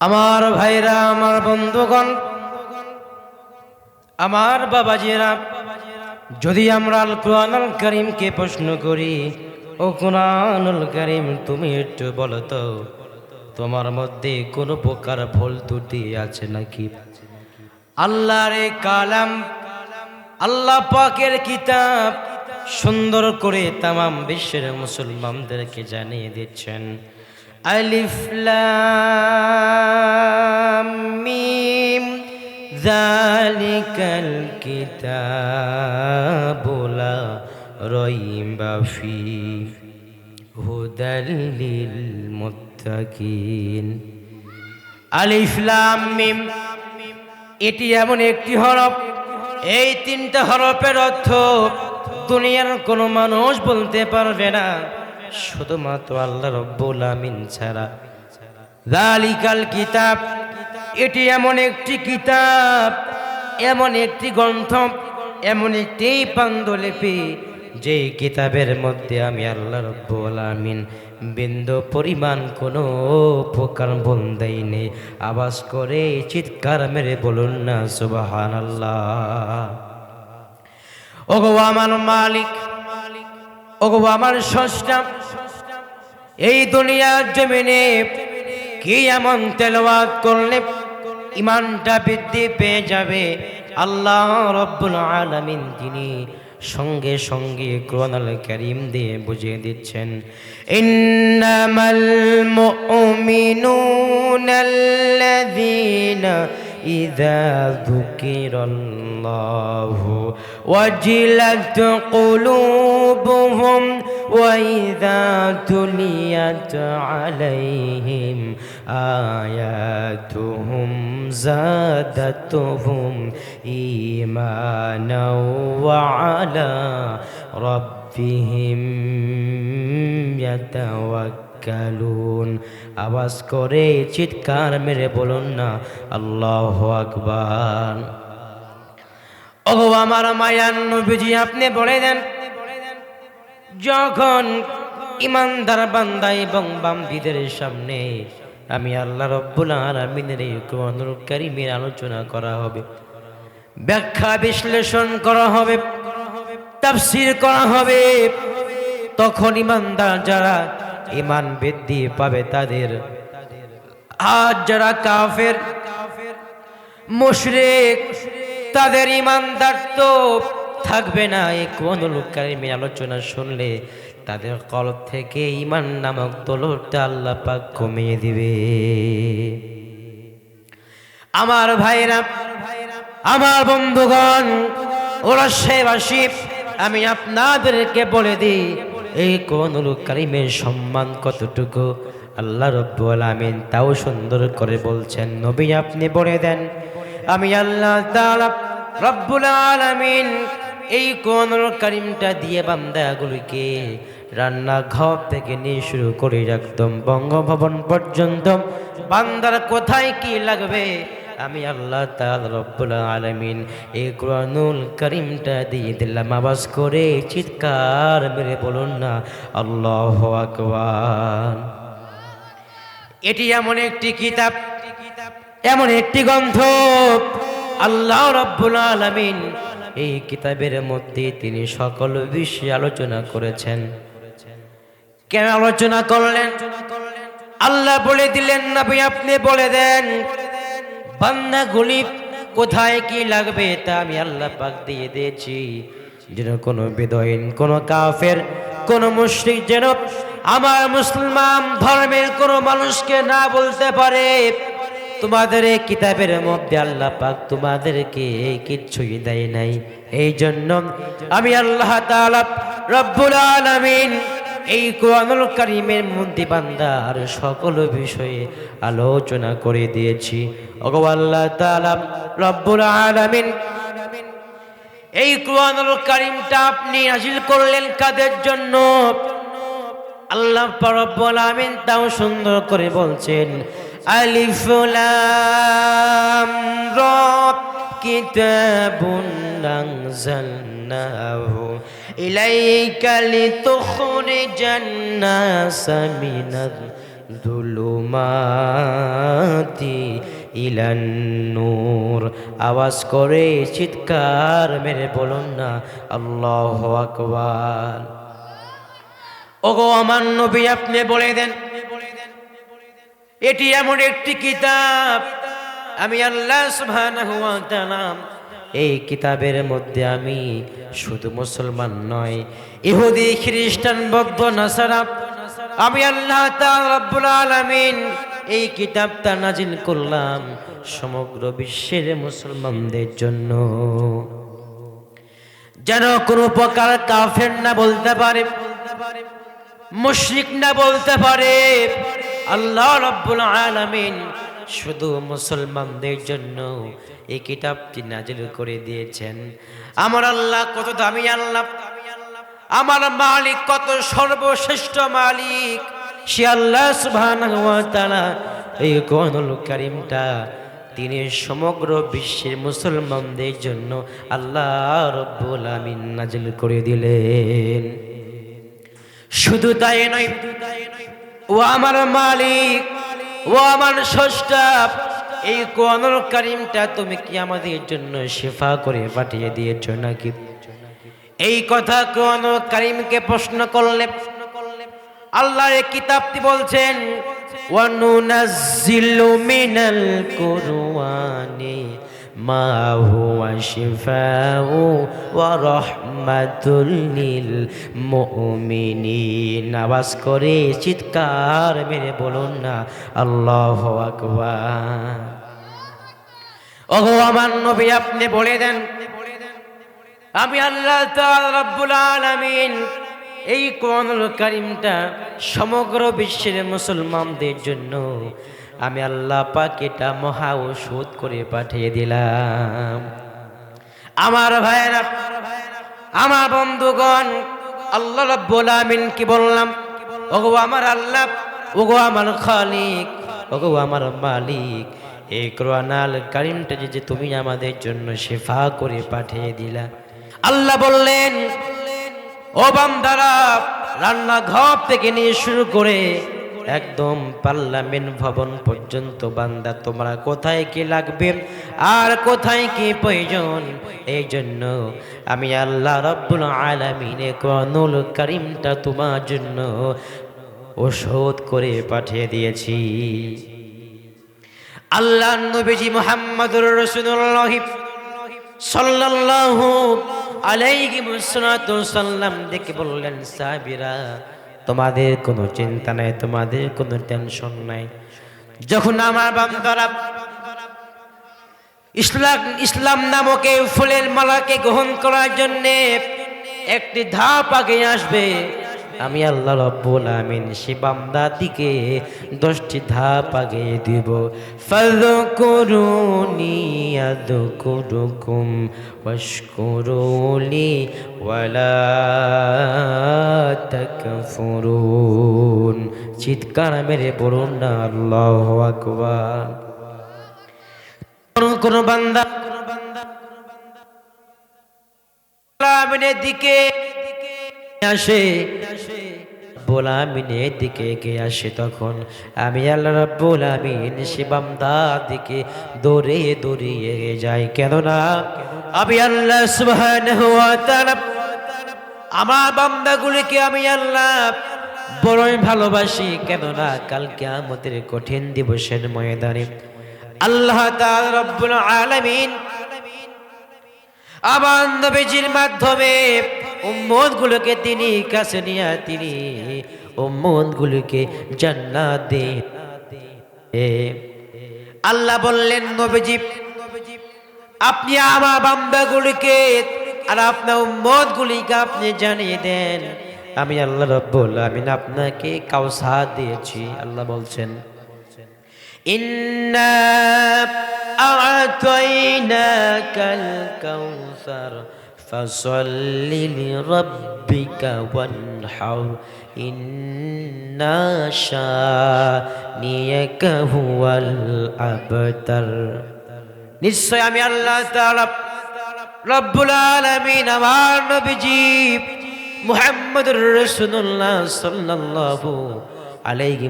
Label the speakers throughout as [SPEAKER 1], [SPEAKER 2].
[SPEAKER 1] আমার ভাইরা, আমার বন্ধুগণ, আমার বাবাজিরা, যদি আমরা আল কোরআনুল করিমকে প্রশ্ন করি, ও কোরআনুল করিম তুমি একটু বলো তো, তোমার মধ্যে কোনো প্রকার ভুল ত্রুটি আছে নাকি? আল্লাহর কালাম, আল্লাহ পাকের কিতাব সুন্দর করে তামাম বিশ্বের মুসলমানদেরকে জানিয়ে দিচ্ছেন। লাম মিম, যালিকাল কিতাবু লা রাইবা ফি হুদাল লিল মুত্তাকিন। আলিফ লাম মিম, এটি এমন একটি হরফ, এই তিনটা হরফের অর্থ দুনিয়ার কোনো মানুষ বলতে পারবে না। শুধুমাত্র আল্লাহ রব্বুল আমিন ছাড়া। জালিকাল কিতাব, এটি এমন একটি কিতাব, এমন একটি গ্রন্থ, এমন একটি পাণ্ডুলিপি যে কিতাবের মধ্যে আমি আল্লাহ রব্বুল আমিন বিন্দু পরিমাণ কোনো প্রকার ভুল দেয়নি আওয়াজ করে চিৎকার মেরে বলুন না সুবাহান আল্লাহ ওগো আমার মালিক ওগো আমার স্রষ্টা, এই দুনিয়ার জমিনে কি এমন তেলাওয়াত করলে ইমানটা বৃদ্ধি পেয়ে যাবে? আল্লাহ রব্বুল আলামিন তিনি সঙ্গে সঙ্গে কোরআনুল কারীম দিয়ে বুঝিয়ে দিচ্ছেন, ইন্নামাল মুমিনুনাল্লাযীনা إذا ذكر الله وجلت قلوبهم وإذا تليت عليهم آياتهم زادتهم إيمانا وعلى ربهم يتوكل আওয়াজ করে চিৎকার মেরে বলুন না, আল্লাহ আকবার। ও আমার মায়ান নবীজি, আপনি বলে দেন, যখন ইমানদার বান্দা এবং বামদিদের সামনে আমি আল্লাহ রব্বুল আলমিনের এই কোরআনুল কারিমের আলোচনা করা হবে, ব্যাখ্যা বিশ্লেষণ করা হবে, তাফসির করা হবে, তখন ইমানদার যারা ইমান বৃদ্ধি পাবে তাদের। আর যারা কাফের, মুশরিক, তাদের ইমানদার তো থাকবে না। এই কোনুল কারিমের আলোচনা শুনলে তাদের কলব থেকে ইমান নামক তলোরটা আল্লাহ পাক কমিয়ে দিবে। আমার ভাইরা, আমার বন্ধুগণ, ওরা সেবাসী, আমি আপনাদেরকে বলে দিই এই কোনুল কারিমের সম্মান কতটুকু? আল্লাহ রব্বুল আমিন তাও সুন্দর করে বলছেন, নবী আপনি বলে দেন, আমি আল্লাহ রব্বুল আলামিন এই কোনুল কারিমটা দিয়ে বান্দাগুলিকে রান্না ঘর থেকে নিয়ে শুরু করে একদম বঙ্গভবন পর্যন্ত। বান্দার কোথায় কি লাগবে? আমি আল্লাহ রব্বুল আলামিন এই কোরআনুল কারিমটা দিয়ে দিলাম। আওয়াজ করে চিৎকার মেরে বলুন না, আল্লাহ আকবার। এটি এমন একটি কিতাব, এমন একটি গ্রন্থ, আল্লাহ রব্বুল আলামিন এই কিতাবের মধ্যে তিনি সকল বিষয়ে আলোচনা করেছেন। কেন আলোচনা করলেন? আল্লাহ বলে দিলেন, নবী আপনি বলে দেন বান্দাগুলি কোথায় কি লাগবে তা আমি আল্লাহ পাক দিয়ে দিয়েছি। যেন কোনো বিদয়ীন কোনো কাফের, কোনো মুশরিক যেন আমার মুসলমান ধর্মের কোনো মানুষকে না বলতে পারে। তোমাদের এই কিতাবের মধ্যে আল্লাহ পাক তোমাদেরকে কিচ্ছুই দেয় নাই। এই জন্য আমি আল্লাহ তাআলা রব্বুল আলামিন এই কোরআনুল কারিমের মধ্যে বান্দার সকল বিষয়ে আলোচনা করে দিয়েছি। আল্লাহ তাআলা রব্বুল আলামিন, এই কোরআনুল কারিমটা আপনি নাজিল করলেন কাদের জন্য? আল্লাহ রব্বুল আমিন তাও সুন্দর করে বলছেন, আলিফ লাম রা কিতাবুন আনজালনাহু ইলাইকা লিতুখরিজান নাস মিনাল যুলুম জুলুমাতি ইলান নূর। আওয়াজ করে চিৎকার মেরে বলুন না, আল্লাহ আকবার। ওগো আমার নবী, আপনি বলে দেন, এটি এমন একটি কিতাব, আমি আল্লাহ সুবহানাহু ওয়া তাআলা এই কিতাবের মধ্যে আমি শুধু মুসলমান নয়, ইহুদি, খ্রিস্টান, বৌদ্ধ, নাসারা, আমি আল্লাহ রব্বুল আলামিন এই কিতাবটা নাজিল করলাম সমগ্র বিশ্বের মুসলমানদের জন্য। যেন কোনো প্রকার কাফের না বলতে পারে, মুশরিক না বলতে পারে, আল্লাহ রব্বুল আলামিন শুধু মুসলমানদের জন্য এই কিতাবটি নাজিল করে দিয়েছেন। আমার আল্লাহ কত দামি আল্লাহ। আমার মালিক কত সর্বশ্রেষ্ঠ মালিক। সে আল্লাহ সুবহানাহু এই তিনি সমগ্র বিশ্বের মুসলমানদের জন্য আল্লাহ রব্বুল আমিন নাজিল করে দিলেন। শুধু তাই নয়, ও আমার মালিক ও আমার স্রষ্টা এই কোরআনুল করিমটা তুমি কি আমাদের জন্য শেফা করে পাঠিয়ে দিয়েছ নাকি? এই কথা কোরআনুল করিমকে প্রশ্ন করলে, আল্লাহ এ কিতাবটি বলছেন, ওয়ানুনাজ্জিলু মিনাল কুরআনি শিফাউ ওয়া রাহমাতুল লিল মুমিনিন। আওয়াজ করে চিৎকার মেরে বলুন না, আল্লাহু আকবার। ওগো আমার নবী, আপনি বলে দেন, আমি আল্লাহ রব্বুল আলামিন এই কোরআনুল কারীমটা সমগ্র বিশ্বের মুসলমানদের জন্য আমি আল্লাহ পাক এটা মহা ওষুধ করে পাঠিয়ে দিলাম। আমার ভাইরা আমার বন্ধুগণ, আল্লাহ রাব্বুল আমিন কি বললাম? ওগো আমার আল্লাহ, ওগো আমার খালিক, ওগো আমার মালিক, এই কোরআনাল কারিমটা যে যে তুমি আমাদের জন্য শেফা করে পাঠিয়ে দিলা। আল্লাহ বললেন, ও বান্দারা, রান্নাঘর থেকে নিয়ে শুরু করে একদম পার্লামেন্ট ভবন পর্যন্ত বান্দা, তোমরা কোথায় কি লাগবে আর কোথায় কি প্রয়োজন? এই জন্য আমি আল্লাহ রব্বুল আলমিনে কনুল করিমটা তোমার জন্য ওষুধ করে পাঠিয়ে দিয়েছি। আল্লাহ নবীজি মোহাম্মদুর রসুল্লাহ সাল্লাল্লাহু আলাইহি সাল্লাম দেখে বললেন, সাহাবীরা তোমাদের কোনো চিন্তা নাই, তোমাদের কোনো টেনশন নাই। যখন আমার বান্দরা ইসলাম ইসলাম নামকে ফুলের মালাকে গ্রহণ করার জন্যে একটি ধাপ আগে আসবে আমি আল্লাহ রব্বুল আমিন, সে দিকে দশটি ধাপ আগে দিব। ওয়ালা তাকফুরুন। চিৎকার মেরে বলুন না, আল্লাহু আকবার। কোন কোন বান্দা দিকে আসে বোলামিনের দিকে এগিয়ে আসে তখন। আমি আল্লাহ রাব্বুল আমিন সে বান্দার দিকে দৌড়ে দৌড়িয়ে যাই। কেননা আমি আল্লাহ তাআলা, আমার বান্দাগুলিকে আমি আল্লাহ বড়ই ভালোবাসি। কেননা কালকে আমাদের কঠিন দিবসের ময়দানে আল্লাহ রব্বুল আলামিন আমার নবীজির মাধ্যমে উম্মতগুলোকে তিনি কাছে নিয়ে তিনি উম্মতগুলোকে জান্না দে আল্লাহ বললেন, নবীজি, আপনি আমার বান্দাগুলিকে আর আপনার উম্মতগুলিকে আপনি জানিয়ে দেন। আমি আল্লাহ রব্বুল আমিন আপনাকে কাউসা দিয়েছি, আল্লাহ বলছেন, ইন্না আতাইনাকাল কাউসার فصل لربك وانحر إنا شانيك هو الأبتر নিশ্চয় আমি আল্লাহ তাআলা রব্বুল আলামিন আমার নবীজি মুহাম্মদুর রাসূলুল্লাহ সাল্লাল্লাহু আলাইহি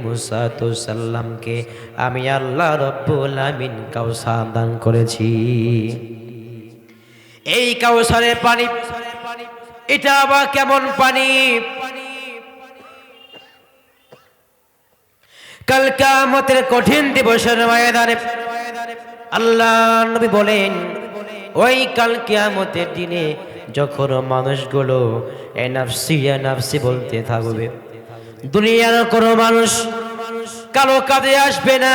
[SPEAKER 1] সাল্লামকে আমি আল্লাহ রব্বুল আমিন কাউসার দান করেছি এই কাউসারের পানি, এটা আবার কেমন পানি? কাল কামতের কঠিন দিবসের ময়দানে আল্লাহ নবী বলেন, ওই কাল কিয়ামতের দিনে যখন মানুষগুলো এনাফসি এনাফসি বলতে থাকবে, দুনিয়ার কোনো মানুষ কালো কাজে আসবে না।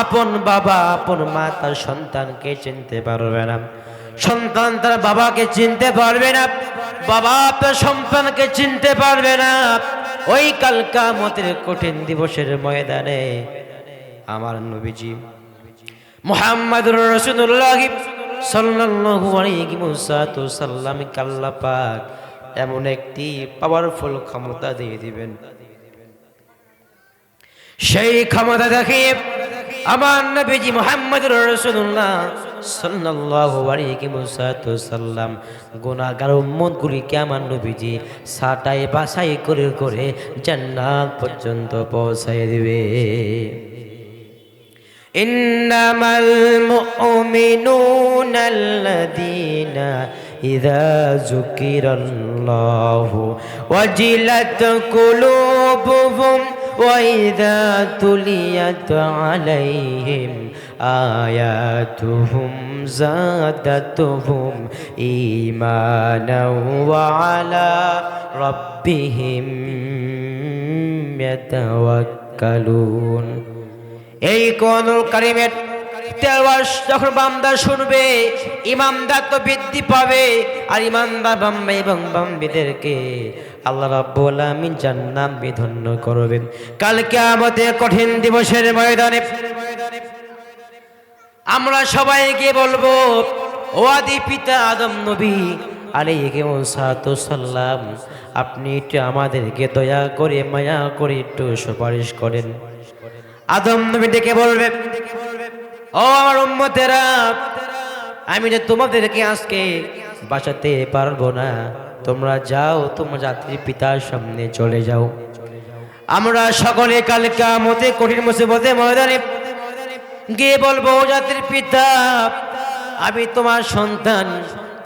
[SPEAKER 1] আপন বাবা, আপন মা তার সন্তানকে চিনতে পারবে না। সন্তান তার বাবাকে চিনতে পারবে না, বাবা তার সন্তানকে চিনতে পারবে না। ওই কাল কামতের কঠিন দিবসের ময়দানে আমার নবীজি মুহাম্মাদুর রাসূলুল্লাহ সাল্লাল্লাহু আলাইহি ওয়াসাল্লাম আল্লাহ পাক এমন একটি পাওয়ারফুল ক্ষমতা দিয়ে দিবেন। সেই ক্ষমতা দেখে আমার নবীজি মুহাম্মদুর রাসূলুল্লাহ সাল্লাল্লাহু আলাইহি ওয়াসাল্লাম গুনাহগার উম্মতগুলিকে আমার নবীজি সাটাই বাছাই করে করে জান্নাত পর্যন্ত পৌঁছায় দিবে إنما المؤمنون الذين إذا ذكر الله وجلت قلوبهم وإذا تليت عليهم آياتهم زادتهم إيمانا وعلى ربهم يتوكلون এই কোনুল কারিমের তেলওয়াস যখন বান্দা শুনবে ইমানদার তো বৃদ্ধি পাবে আর ইমানদার বাম্বা এবং বাম্বিদেরকে আল্লাহ রাব্বুল আমিন জান্নাত বিধন্য করবেন কালকে আমাদের কঠিন দিবসের ময়দানে আমরা সবাই গিয়ে বলব, ও আদি পিতা আদম নবী সাল্লাম আপনি একটু আমাদেরকে দয়া করে, মায়া করে একটু সুপারিশ করেন। আদম নবী ডেকে বলবে, ও আমার উম্মতেরা, আমি যে তোমাদেরকে আজকে বাঁচাতে পারব না, তোমরা যাও, তোমার জাতির পিতার সামনে চলে যাও। আমরা সকলে কালকা মতে কঠিন মুসিবতে ময়দানে গিয়ে বলব জাতির পিতা, আমি তোমার সন্তান।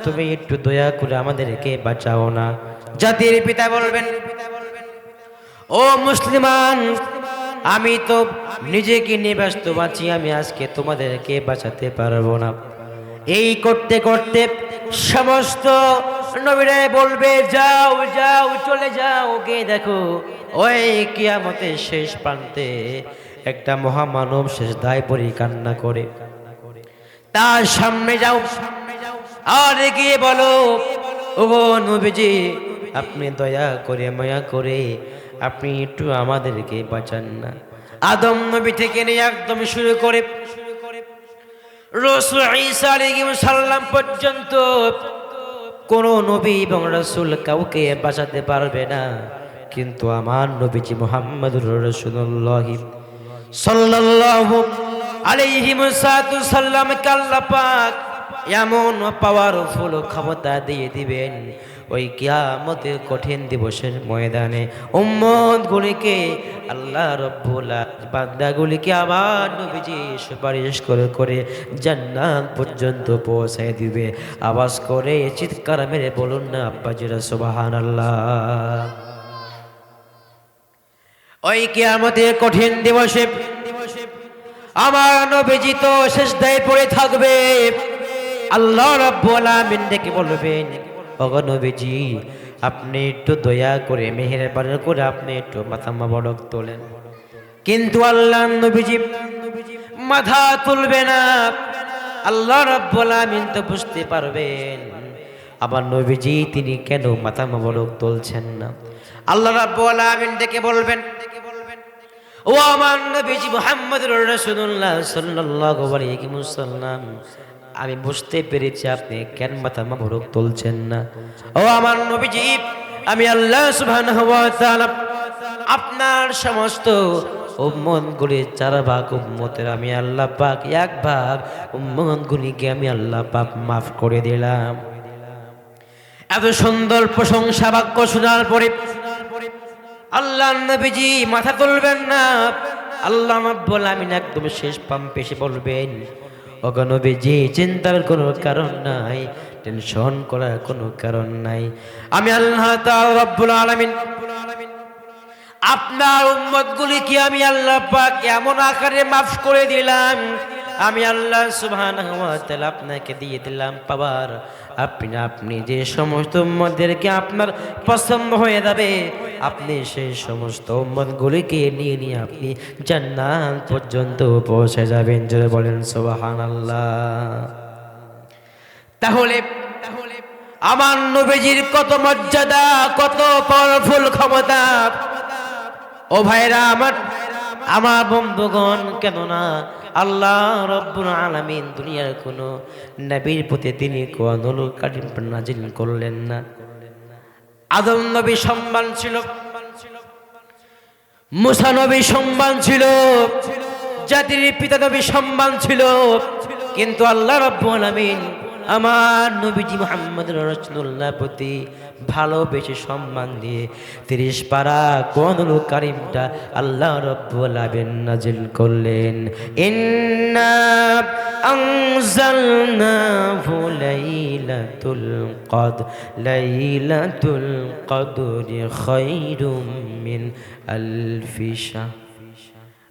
[SPEAKER 1] তুমি একটু দয়া করে আমাদেরকে বাঁচাও না। জাতির পিতা বলবেন, ও মুসলিমান, আমি তো নিজেকে নিয়ে ব্যস্ত বাঁচি আমি আজকে তোমাদেরকে বাঁচাতে পারব না। এই করতে করতে সমস্ত নবীরাই বলবে, যাও যাও, চলে যাও কে দেখো, ওই কিয়ামতের শেষ প্রান্তে একটা মহামানব শেষ দায় পরি কান্না করে। তার সামনে যাও। আর গিয়ে বলো, ও নবীজি, আপনি দয়া করে, মায়া করে, আপনি একটু আমাদেরকে বাঁচান না। আদম নবী থেকে নিয়ে একদম শুরু করে রসুল ঈসা সালাম পর্যন্ত কোন নবী এবং রসুল কাউকে বাঁচাতে পারবে না। কিন্তু আমার নবীজি মোহাম্মদুর রসুল্লাহ সাল্লাল্লাহু আলাইহি সাল্লাম আল্লাহ পাক এমন পাওয়ারফুল ক্ষমতা দিয়ে দিবেন ওই কিয়ামতের কঠিন দিবসের ময়দানে উম্মত গুলিকে আল্লাহ রব্বুল বান্দাগুলিকে আবার নবীজি সুপারিশ করে করে জান্নাত পর্যন্ত পৌঁছায় দিবে। আওয়াজ করে চিৎকার মেরে বলুন না আব্বাজিরা সুবাহান আল্লাহ ওই কিয়ামতের কঠিন দিবসে আমার নবীজি তো শেষ দায় পড়ে থাকবে। আল্লাহ রাব্বুল আমিন ডেকে বলবেন, ওগো নবীজি, আপনি একটু দয়া করে মেহেরবানি করে আপনি একটু মাথা মাবড়ক তোলেন। কিন্তু আল্লাহ নবীজি মাথা তুলবে না। আল্লাহ রাব্বুল আমিন তো বুঝতে পারবেন, আমার নবীজি তিনি কেন মাথা মাবড়ক তুলছেন না? আল্লাহ রাব্বুল আমিন ডেকে বলবেন ও আমার আমি বুঝতে পেরেছি আপনি কেন মাথা মাবরক তুলছেন না। ও আমার নবীজি, আমি আল্লাহ সুবহানাহু ওয়া তাআলা আপনার সমস্ত উম্মতগুলি চার ভাগ আমি আল্লাহ পাক এক ভাগ উম্মতগুলিকে আমি আল্লাহ পাক মাফ করে দিলাম। এত সুন্দর প্রশংসা বাক্য শোনার পরে আল্লাহ নবীজি মাথা তুলবেন না। আল্লাহ রাব্বুল আমিন একদম শেষ পাম্পে এসে বলবেন, ওগো নবীজি, চিন্তার কোনো কারণ নাই, টেনশন করার কোনো কারণ নাই। আমি আল্লাহ রব্বুল আলামিন, আপনার উম্মতগুলিকে আমি আল্লাহ পাক এমন আকারে মাফ করে দিলাম আমি আল্লাহ সুবহান আপনাকে দিয়ে দিলাম পাওয়ার। আপনি আপনি যে সমস্ত উম্মতদেরকে আপনার পছন্দ হয়ে যাবে, আপনি সেই সমস্ত উম্মতগুলিকে নিয়ে নিয়ে আপনি জান্নাত পর্যন্ত পৌঁছে যাবেন। যদি বলেন, সুবহানাল্লাহ। তাহলে তাহলে আমার নবীজির কত মর্যাদা, কত পাওয়ারফুল ক্ষমতা। ও ভাইরা, আমার আমার বন্ধুগণ, কেননা আল্লাহ রব্বুল আলামিন দুনিয়ার কোনো নবীর প্রতি তিনি নাজিল করলেন না। আদম নবী সম্মান ছিল, মুসা নবী সম্মান ছিল, জাতির পিতা নবী সম্মান ছিল, কিন্তু আল্লাহ রব্বুল আলামিন আমার নবীজি মোহাম্মদ রসুল্লাহ প্রতি ভালোবেসে সম্মান দিয়ে তিরিশ পারা কোনুল কারিমটা আল্লাহ রব্বুল আলামিন নাজিল করলেন। ইন্না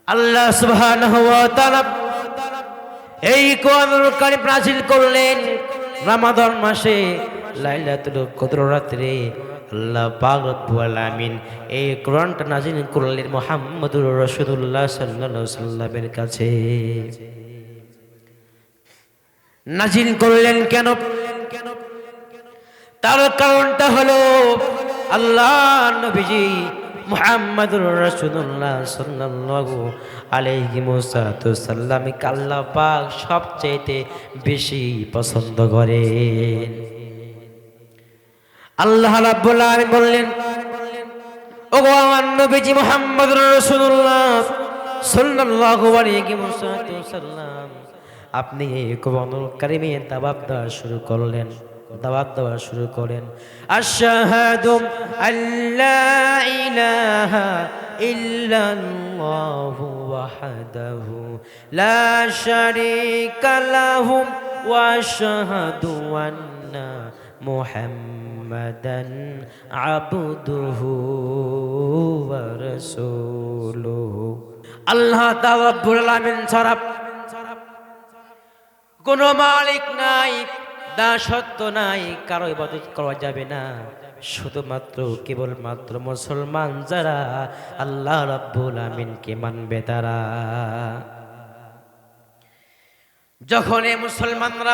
[SPEAKER 1] আল্লাহ সুবহানাহু ওয়া তাআলা এই কোরআনুল কারীম নাযিল করলেন। রমাদান মাসে লাইলাতুল কদর রাত্রে আল্লাহ পাক রব্বুল আলামিন এই কোরআনটা নাযিল করলেন মুহাম্মদুর রাসূলুল্লাহ সাল্লাল্লাহু সাল্লামের কাছে। নাজিল করলেন কেন? তার কারণটা হলো আল্লাহ নবীজি মুহাম্মদুর রাসূলুল্লাহ সাল্লাল্লাহু আলাইহি সাল্লাম আল্লাহ পাক সবচেয়ে বেশি পছন্দ করেন। আল্লাহ রাব্বুল আলামিন বললেন, ওগো আমার নবীজি মুহাম্মদুর রাসূলুল্লাহ সাল্লাল্লাহু আলাইহি সাল্লাম আপনি কোরআনুল কারিমে দাবাব দেওয়া শুরু করলেন। দাওয়াত দেওয়া শুরু করেন। আশহাদু আল্লাহ ইলাহা ইল্লাল্লাহু ওয়াহদাহু লা শারীকা লাহু ওয়া আশহাদু আন্না মুহাম্মাদান আবদুহু ওয়া রাসূলুহু। আল্লাহ তাআলা রব্বুল আলামিন ছাড়া কোনো মালিক নাই। দাসত্ব নাই, কারও ইবাদত করা যাবে না। শুধুমাত্র, কেবলমাত্র মুসলমান যারা আল্লাহ রাব্বুল আমিনকে মানবে তারা। যখন এই মুসলমানরা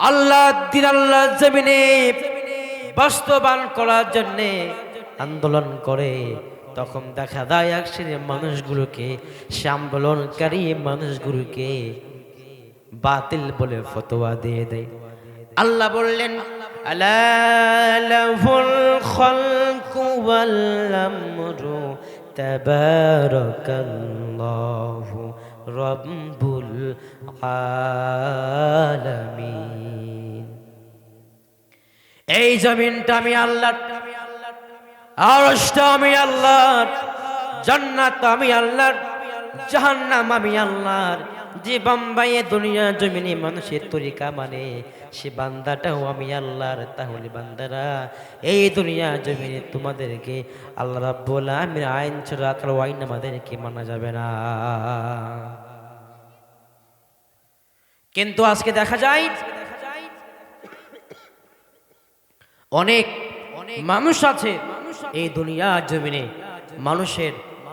[SPEAKER 1] আল্লাহ দিন আল্লাহ জমিনে বাস্তবায়ন করার জন্যে আন্দোলন করে, তখন দেখা যায় এক মানুষগুলোকে সে আন্দোলনকারী মানুষগুলোকে বাতিল বলে ফতোয়া দিয়ে দেয়। আল্লাহ বললেন এই জমিনটা আমি আল্লাহ, আরশটা আমি আল্লাহর জান্নাত আমি আল্লাহর জাহান্নাম আমি আল্লাহর যে বাম্বাইয়ে দুনিয়া জমিনে মানুষের তরিকা মানে সে বান্দাটাও আমি আল্লাহর, তাহলে বান্দারা এই দুনিয়া জমিনে তোমাদেরকে আল্লাহ রাব্বুল আমির আইন ছাড়া কারও আইন আমাদেরকে মানা যাবে না। কিন্তু আজকে দেখা যায়, অনেক মানুষ আছে এই দুনিয়া জমিনে মানুষের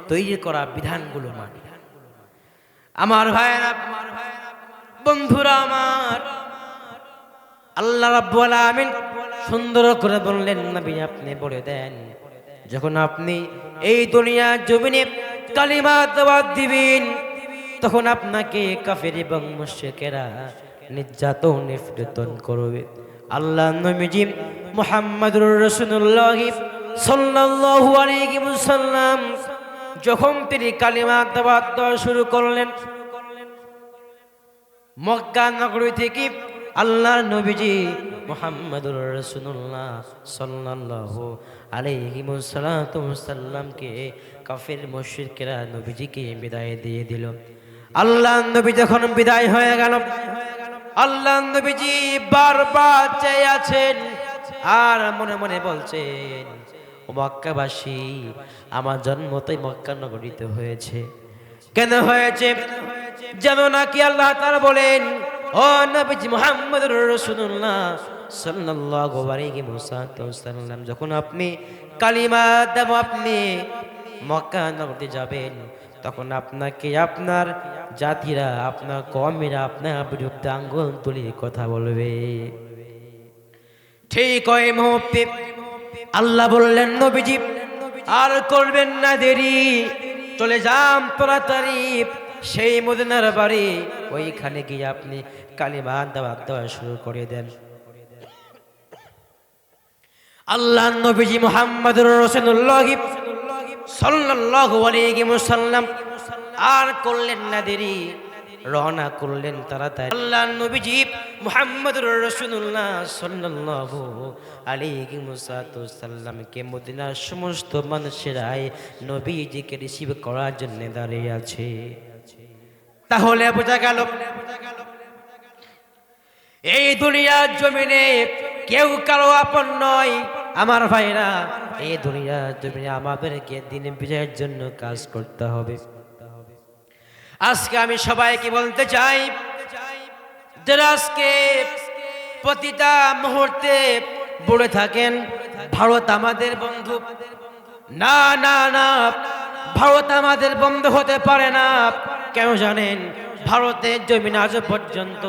[SPEAKER 1] তৈরি করা বিধানগুলো মানে। আমার ভাইয়েরা, বন্ধুরা আমার, আল্লাহ রাব্বুল আমিন সুন্দর করে বললেন, নবী, আপনি বলে দেন, যখন আপনি এই দুনিয়া জমিনে কালিমা দাওয়াত দিবেন, তখন আপনাকে কাফের এবং মুশরিকেরা নির্যাতন, নিপীড়ন করবে। আল্লাহ নবীজি মুহাম্মদুর রাসূলুল্লাহ সাল্লাল্লাহু আলাইহি ওয়াসাল্লাম যখন তিনি কালিমা দেওয়া শুরু করলেন, মক্কা নগরী থেকে আল্লাহর নবীজি মোহাম্মদুর রসুল্লাহ সাল্লাল্লাহু আলাইহি সাল্লামকে কাফের মুশরিকরা নবীজিকে বিদায় দিয়ে দিল। আল্লাহ নবী যখন বিদায় হয়ে গেল আল্লাহ নবীজি বারবার চেয়ে আছেন আর মনে মনে বলছেন মক্কাবাসী, আমার জন্ম তাই মক্কা নগরীতে হয়েছে। কেন হয়েছে? যেন নাকি আল্লাহ তারা বলেন, ও নবীজি মুহাম্মদ রাসূলুল্লাহ সাল্লাল্লাহু আলাইহি ওয়াসাল্লাম, যখন আপনি কালিমা দেব আপনি মক্কা নগরীতে যাবেন, তখন আপনাকে আপনার জাতিরা, আপনার কমেরা আপনার বিরুদ্ধে আঙ্গুল তুলে কথা বলবে। ঠিক ওই মুহূর্তে আল্লাহ বললেন, নবীজি, আর করবেন না দেরি। চলে যাম তাড়াতাড়ি। সেই মদিনার বাড়ি, ওইখানে গিয়ে আপনি কালিমা দেওয়া দেওয়া শুরু করে দেন। আল্লাহ নবীজি মোহাম্মদুর রসুল্লাহ সাল্লাল্লাহু আলাইহি ওয়াসাল্লাম, আর করলেন না দেরি। রওনা করলেন তাড়াতাড়ি। আল্লাহ নবীজি মুহাম্মদুর রাসূলুল্লাহ সাল্লাল্লাহু আলাইহি ওয়াসাল্লামকে মদিনার সমস্ত মানুষেরাই নবীজিকে রিসিভ করার জন্য দাঁড়িয়ে আছে। তাহলে বোঝা গেল, এই দুনিয়ার জমিনে কেউ কারও আপন নয়। আমার ভাইরা, এই দুনিয়ার জমিনে আমাদেরকে দিনে বিজয়ের জন্য কাজ করতে হবে। আজকে আমি সবাইকে বলতে চাই আজকে প্রতিটা মুহূর্তে পড়ে থাকেন, ভারত আমাদের বন্ধু। না না না, ভারত আমাদের বন্ধু হতে পারে না। কেন জানেন? ভারতের জমিন আজ পর্যন্ত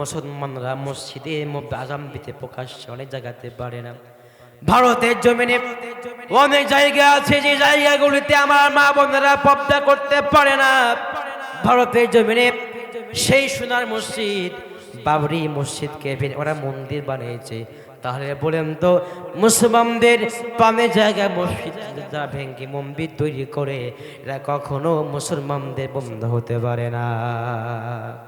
[SPEAKER 1] মুসলমানরা মসজিদে আজাম দিতে প্রকাশ অনেক জায়গাতে পারে না। ভারতের জমিনে অনেক জায়গা আছে, যে জায়গাগুলিতে আমার মা বোনেরা পর্দা করতে পারে না। ভারতের জমিনে সেই সোনার মসজিদ, বাবরি মসজিদকে ওরা মন্দির বানিয়েছে। তাহলে বলেন তো, মুসলমানদের পামে জায়গা মসজিদ যা ভেঙ্গে মন্দির তৈরি করে, এরা কখনো মুসলমানদের বন্ধ হতে পারে না।